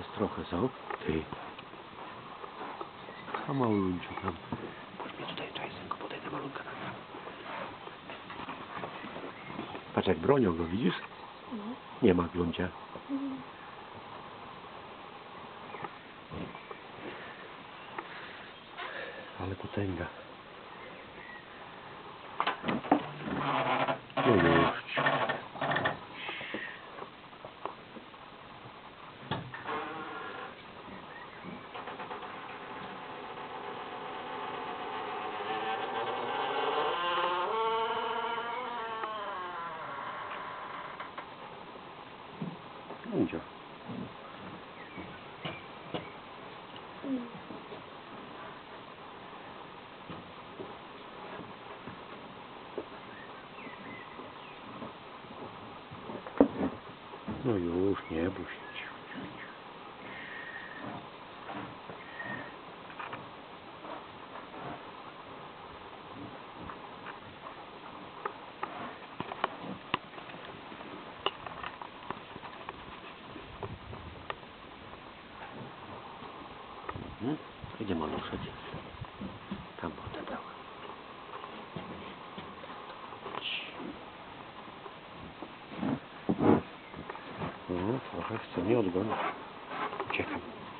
trochę, co? Ty. A maluńcie tam. Chodź mnie tutaj, czaj, synku, podejdę malunka tam. Patrz jak bronią go, widzisz? Nie ma gruncia. Ale potęga. No już. Idzie. No już, nie bój się. Ciu, Mhm. Gdzie maluszek? Tam odebrał. No, trochę chce mnie odgonić. Uciekam.